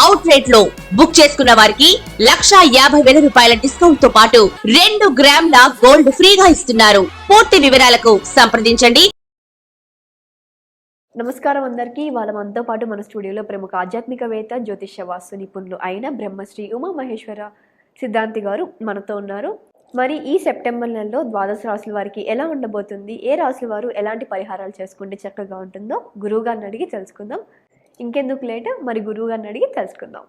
అవుట్లెట్లో book చేసుకున్న వారికి లక్షా యాభై వేల రూపాయల డిస్కౌంట్తో పాటు రెండు గ్రాముల గోల్డ్ ఫ్రీగా ఇస్తున్నారు. పూర్తి వివరాలకు సంప్రదించండి. నమస్కారం అందరికీ. వాళ్ళ మనతో పాటు మన స్టూడియోలో ప్రముఖ ఆధ్యాత్మికవేత్త జ్యోతిష్య వాస్తు నిపుణులు అయిన బ్రహ్మశ్రీ ఉమా మహేశ్వర సిద్ధాంతి గారు మనతో ఉన్నారు. మరి ఈ సెప్టెంబర్ నెలలో ద్వాదశ రాశుల వారికి ఎలా ఉండబోతుంది? ఏ రాశుల వారు ఎలాంటి పరిహారాలు చేసుకుంటే చక్కగా ఉంటుందో గురువు గారిని అడిగి తెలుసుకుందాం. ఇంకెందుకు లేట్? మరి గురువు గారిని అడిగి తెలుసుకుందాం.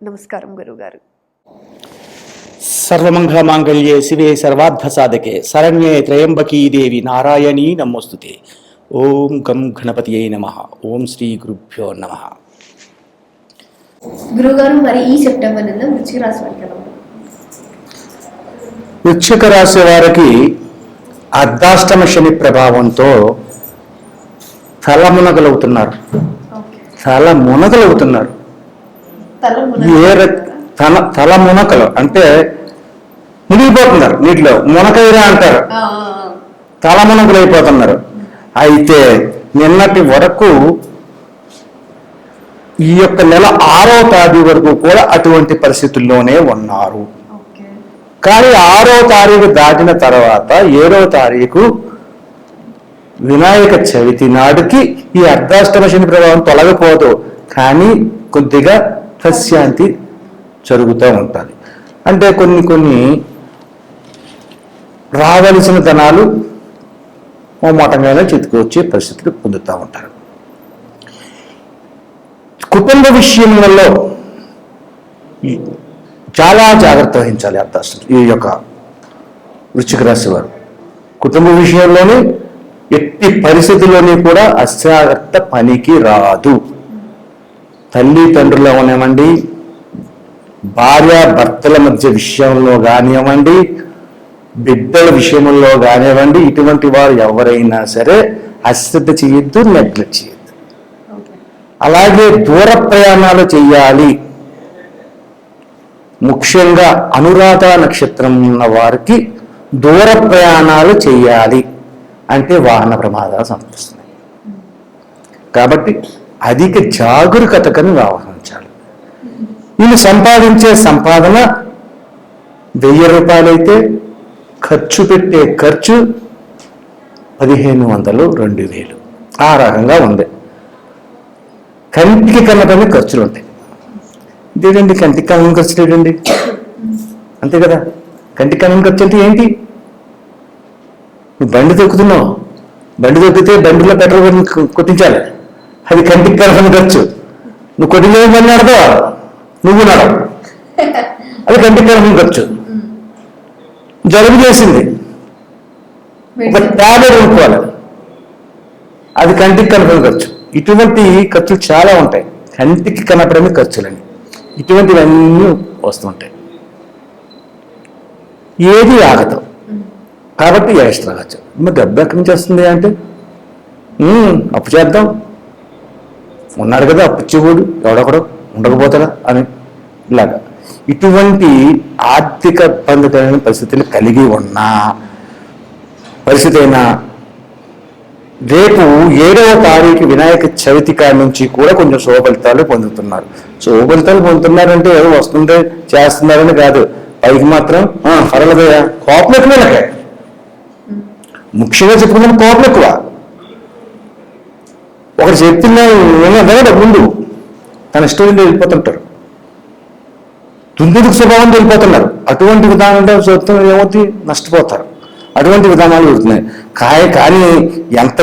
నమస్కారం గురువు గారు సర్వమంగళమాంగళ్యే శివే సర్వార్థ సాధకే శరణ్యే త్రయంబకీ దేవి నారాయణీ నమోస్తుతే. ఓం గం గణపతియే నమ. ఓం శ్రీ గురుభ్యో నమ. గురువు గారు మరి ఈ సెప్టెంబర్ వృచ్చిక రాశి వారికి? వృశ్చిక రాశి వారికి అర్ధాష్టమ శని ప్రభావంతో తలమునగలవుతున్నారు తల మునగలవుతున్నారు తల ఏ రక్- తల తల మునకలు అంటే మునిగిపోతున్నారు నీటిలో. మునకైరా అంటారు. ఆ, ఆ. తలమునకులైపోతున్నారు అయితే నిన్నటి వరకు ఈ యొక్క నెల ఆరో తారీఖు వరకు కూడా అటువంటి పరిస్థితుల్లోనే ఉన్నారు. కానీ ఆరో తారీఖు దాటిన తర్వాత ఏడో తారీఖు వినాయక చవితి నాటికి ఈ అర్ధాష్టమ శని ప్రభావం తొలగిపోదు. కానీ కొద్దిగా ప్రశాంతి జరుగుతూ ఉంటుంది. అంటే కొన్ని కొన్ని రావలసిన ధనాలు మొమ్మటంగానే చితుకొచ్చే పరిస్థితులు పొందుతూ ఉంటారు. కుటుంబ విషయంలో చాలా జాగ్రత్త వహించాలి అర్థాష్టం ఈ యొక్క వృశ్చిక రాశి వారు. కుటుంబ విషయంలోనే ఎట్టి పరిస్థితుల్లోని కూడా అశాగ్రత్త పనికి రాదు. తల్లి తండ్రులు అవనివ్వండి భార్య భర్తల మధ్య విషయంలో కానివ్వండి బిడ్డల విషయంలో కానివ్వండి ఇటువంటి వారు ఎవరైనా సరే అశ్రద్ధ చేయొద్దు నెగ్లెక్ట్ చేయొద్దు. అలాగే దూర ప్రయాణాలు చేయాలి. ముఖ్యంగా అనురాధ నక్షత్రం ఉన్న వారికి దూర ప్రయాణాలు చేయాలి. అంటే వాహన ప్రమాదాలు సంభవిస్తున్నాయి. కాబట్టి అధిక జాగరూకతకని వ్యవహరించాలి. వీళ్ళు సంపాదించే సంపాదన వెయ్యి రూపాయలైతే ఖర్చు పెట్టే ఖర్చు పదిహేను వందలు రెండు వేలు. ఆ రకంగా ఉంది. కంటికి కన్నటమే ఖర్చులు ఉంటాయి. ఇదేంటండి కంటికి కన్నం ఖర్చులు ఏంటండి? అంతే కదా. కంటికి కన్నం ఖర్చు అంటే ఏంటి? నువ్వు బండి తొక్కుతున్నావు బండి తొక్కితే బండిలో పెట్రోల్ కొట్టి- కొట్టించాలి. అది కంటికి కన్నం ఖర్చు నువ్వు కొట్టించే బండి నడతావా నువ్వు నడవు. అది కంటికి కన్నం ఖర్చు జలుబు చేసింది. ఒక ట్యాబ్లెట్ కొనుక్కోవాలి. అది కంటికి కనపడని ఖర్చు ఇటువంటి ఖర్చులు చాలా ఉంటాయి. కంటికి కనపడని ఖర్చులని ఇటువంటివన్నీ వస్తుంటాయి. ఏది ఆగదు. కాబట్టి ఎక్స్ట్రా ఖర్చు. మరి డబ్బు ఎక్కడి నుంచి వస్తుంది అంటే? అప్పు చేద్దాం. ఉన్నాడు కదా అప్పు ఇచ్చేవాడు ఎవడొకడు ఉండకపోతాడా అని. ఇలాగా. ఇటువంటి ఆర్థిక ఇబ్బందికరమైన పరిస్థితులు కలిగి ఉన్న పరిస్థితి అయినా రేపు ఏడవ తారీఖు వినాయక చవితి కాడి నుంచి కూడా కొంచెం శుభ ఫలితాలు పొందుతున్నారు. శుభ ఫలితాలు పొందుతున్నారంటే ఏదో వస్తుంటే చేస్తున్నారని కాదు. పైకి మాత్రం "ఆ, పర్వాలేదయ్యా. కోపం ఎక్కువ ముఖ్యంగా చెప్పుకున్న కోపం ఎక్కువ. ఒకటి చెప్తున్నా ముందు. తన ఇష్టం ఉండి వెళ్ళిపోతుంటారు. దుందుకు స్వభావం వెళ్ళిపోతున్నారు అటువంటి విధానంలో చూస్తాం ఏమవుతుంది నష్టపోతారు. అటువంటి విధానాలు జరుగుతున్నాయి. కాయ కానీ ఎంత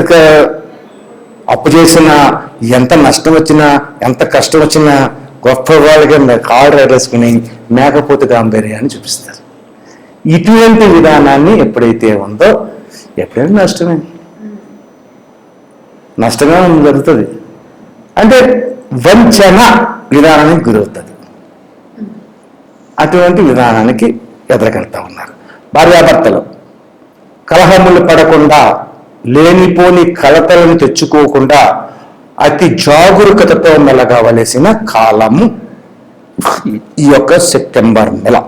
అప్పు చేసినా ఎంత నష్టం వచ్చినా ఎంత కష్టం వచ్చినా గొప్ప వాళ్ళకి కాళ్ళు రేసుకుని మేకపోతే గాంభీర్యాన్ని చూపిస్తారు. ఇటువంటి విధానాన్ని ఎప్పుడైతే ఉందో ఎప్పుడైనా నష్టమే. నష్టమే జరుగుతుంది. అంటే వంచన విధానానికి గురవుతుంది. అటువంటి విధానానికి ఎదురుకెళ్తా ఉన్నారు. భార్యాభర్తలు కలహములు పడకుండా లేనిపోని కలతలను తెచ్చుకోకుండా అతి జాగరూకతతో మెలగవలసిన కాలము ఈ యొక్క సెప్టెంబర్ నెల.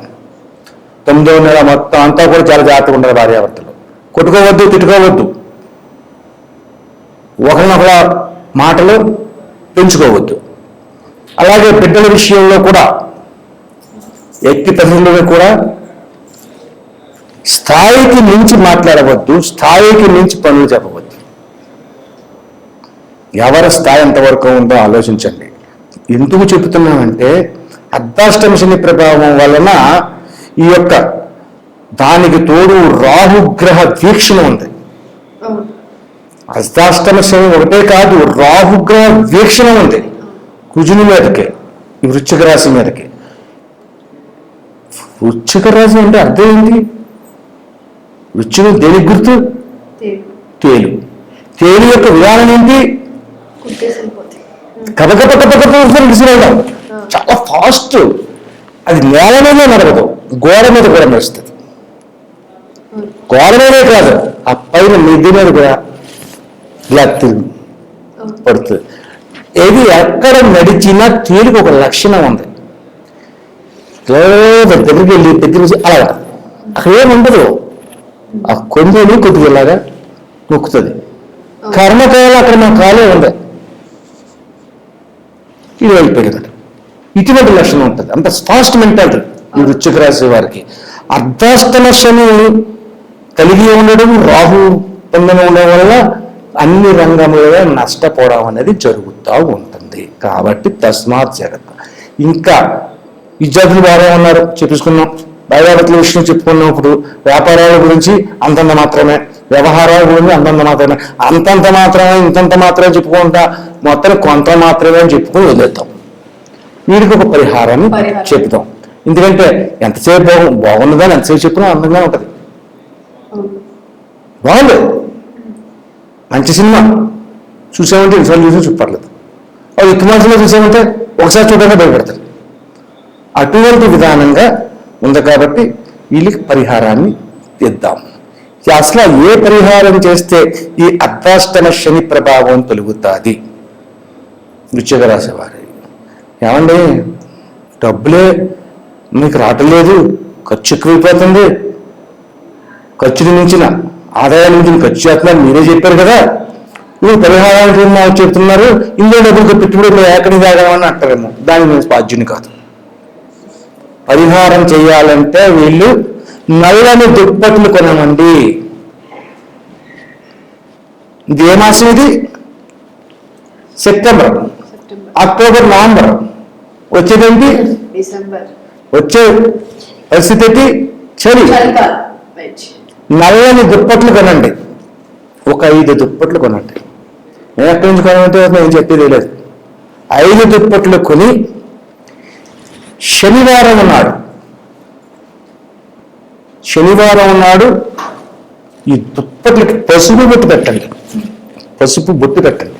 తొమ్మిదో నెల మొత్తం అంతా కూడా చాలా జాగ్రత్తగా ఉండాలి భార్యాభర్తలు. కొట్టుకోవద్దు తిట్టుకోవద్దు. ఒకరినొకల మాటలు పెంచుకోవద్దు. అలాగే బిడ్డల విషయంలో కూడా ఎక్కి తల్లిలో కూడా స్థాయికి మించి మాట్లాడవద్దు స్థాయికి మించి పనులు చెప్పవద్దు. ఎవరి స్థాయి ఎంతవరకు ఉందో ఆలోచించండి. ఎందుకు చెబుతున్నామంటే అర్ధాష్టమి శని ప్రభావం వలన ఈ యొక్క దానికి తోడు రాహుగ్రహ వీక్షణ ఉంది. అర్ధాష్టమ శని ఒకటే కాదు రాహుగ్రహ వీక్షణ ఉంది. కుజుని మీదకి ఈ వృశ్చిక రాశి మీదకి. వృశ్చిక రాశి అంటే అర్థం ఏంటి? వృశ్చికం దేనికి గుర్తు? తేలు. తేలు. యొక్క విధానం ఏంటి? కథ విసిరేయడం చాలా ఫాస్ట్ అది నేల మీదే నడవదు గోడ మీద కూడా నడుస్తుంది. గోడ మీదే కాదు ఆ పైన మిద్ది మీద కూడా ఇలా తిరుగు పడుతుంది. ఏది ఎక్కడ నడిచినా తేలికి ఒక లక్షణం ఉంది. ఏదో దగ్గరికి వెళ్ళి దగ్గర అలా. అక్కడ ఏమి ఉండదు. ఆ కొంచెని కొద్దిగా ఇలాగా నొక్కుతుంది. కర్మకాయలు అక్కడ మన కాలే ఉంది ఇది వెళ్ళిపోయింది ఇటువంటి లక్షణం ఉంటుంది. అంత ఫాస్ట్ మెంటాలిటీ ఈ వృశ్చిక రాశి వారికి. అర్ధాష్టమ శని కలిగి ఉండడం రాహు పొందడం ఉండడం వల్ల అన్ని రంగములలో నష్టపోవడం అనేది జరుగుతూ ఉంటుంది. కాబట్టి తస్మాత్ జాగ్రత్త. ఇంకా విద్యార్థులు బాగా ఉన్నారు చెప్పుకున్నాం. భయభారతుల విషయం చెప్పుకున్నప్పుడు వ్యాపారాల గురించి అంతంత మాత్రమే. వ్యవహారాల గురించి అంతంత మాత్రమే. అంతంత మాత్రమే ఇంతంత మాత్రమే చెప్పుకుంటా మొత్తం కొంత మాత్రమే అని చెప్పుకొని వదిలేద్దాం. వీడికి ఒక పరిహారాన్ని పరిహారం. చెప్తాం ఎందుకంటే ఎంతసేపు బాగు బాగున్నదని ఎంతసేపు చెప్పినా అందంగా ఉంటుంది. బాగుంది మంచి సినిమా చూసామంటే ఎన్నిసార్లు చూసి చూపర్లేదు అది ఇక్కుమాల్సిన చూసామంటే ఒకసారి చూడగా భయపడతారు. అటువంటి విధానంగా ఉంది కాబట్టి వీళ్ళకి పరిహారాన్ని ఇద్దాం. అసలు ఏ పరిహారం చేస్తే ఈ అర్ధాష్టమ శని ప్రభావం తొలుగుతుంది? వృచ్చిక రాసేవారు ఏమండి? డబ్బులే మీకు రావట్లేదు ఖర్చు ఎక్కువైపోతుంది. ఖర్చుని మించిన ఆదాయాన్ని మించిన ఖర్చు చేస్తున్నారు మీరే చెప్పారు కదా. మీరు పరిహారానికి మాకు చెప్తున్నారు? ఇందులో డబ్బులు పెట్టుబడి ఎక్కడికి తాగామని అంటారేమో. దానికి నేను బాధ్యుని కాదు. పరిహారం చేయాలంటే వీళ్ళు నల్లని దుప్పట్లు కొనమండి. ఇది ఏ మాసం ఇది? సెప్టెంబర్. October November. వచ్చేదేంటి? వచ్చే పరిస్థితి చలి. నల్లని దుప్పట్లు కొనండి. ఒక ఐదు దుప్పట్లు కొనండి. నేను ఎక్కడి నుంచి కొనమంటే నేను చెప్పేది లేదు. ఐదు దుప్పట్లు కొని శనివారం ఉన్నాడు శనివారం నాడు ఈ దుప్పట్లకి పసుపు బొట్టు పెట్టండి. పసుపు బొట్టు పెట్టండి.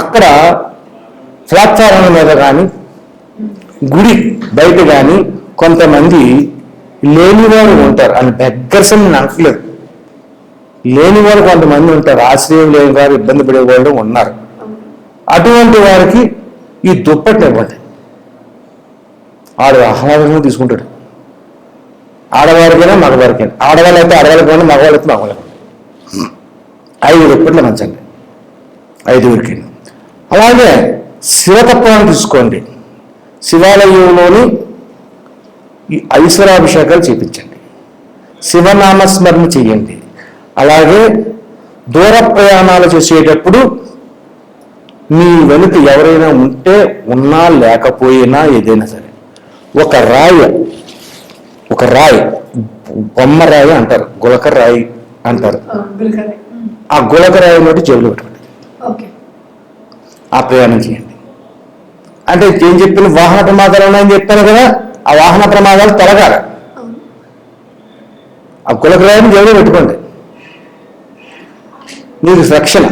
అక్కడ ప్లాట్ఫారం మీద కానీ గుడి బయట కానీ కొంతమంది లేనివారు ఉంటారు. అని బెగ్గర్స్ అని నేను అనట్లేదు. లేనివారు కొంతమంది ఉంటారు. ఆశ్రయం లేని వారు ఇబ్బంది పడే వాళ్ళు ఉన్నారు. అటువంటి వారికి ఈ దుప్పట్లు ఇవ్వండి. ఆడు ఆహ్లాదంగా తీసుకుంటాడు. ఆడవారికైనా మగవారికైనా. ఆడవాళ్ళు అయితే ఆడవాళ్ళకి మగవాళ్ళు అయితే మగవాళ్ళకి. ఐదు దుప్పట్లు మంచండి. ఐదుగురికి. అలాగే శివతత్వాన్ని తీసుకోండి. శివాలయంలోని ఈ ఐశ్వరాభిషేకాలు చేపించండి. శివనామస్మరణ చేయండి. అలాగే దూర ప్రయాణాలు చేసేటప్పుడు మీ వెనుక ఎవరైనా ఉంటే ఉన్నా లేకపోయినా ఏదైనా సరే ఒక రాయి ఒక రాయి బొమ్మ రాయి అంటారు గులక రాయి అంటారు. ఆ గులక రాయి. నోటి జేబులో పెట్టుకోండి. ఆ ప్రయాణం చేయండి. అంటే ఏం చెప్పిన వాహన ప్రమాదాలు ఉన్నాయని చెప్పాను కదా? ఆ వాహన ప్రమాదాలు తొలగాలి ఆ కులగ్రహాన్ని దేవుడు పెట్టుకోండి. నీకు రక్షణ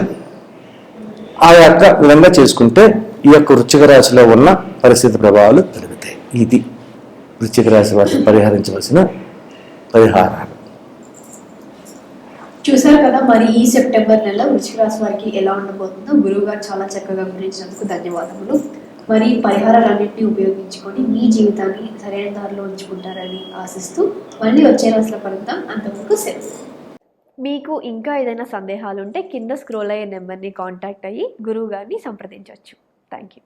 ఆ యొక్క విధంగా చేసుకుంటే ఈ యొక్క వృశ్చిక రాశిలో ఉన్న పరిస్థితి ప్రభావాలు తొలగుతాయి. ఇది వృశ్చిక రాశి వారికి పరిహరించవలసిన పరిహారాలు. చూసారు కదా మరి ఈ సెప్టెంబర్ నెల వృశ్చిక రాశి వారికి ఎలా ఉండబోతుందో గురువు గారు చాలా చక్కగా వివరించినందుకు ధన్యవాదములు. మరి ఈ పరిహారాలన్నింటినీ ఉపయోగించుకొని మీ జీవితాన్ని సరైన దారిలో ఉంచుకుంటారని ఆశిస్తూ మళ్ళీ వచ్చే రాశిలో కలుద్దాం అంతవరకు సెలవు మీకు ఇంకా ఏదైనా సందేహాలు ఉంటే కింద స్క్రోల్ అయ్యే నెంబర్ని కాంటాక్ట్ అయ్యి గురువు గారిని సంప్రదించవచ్చు థ్యాంక్ యూ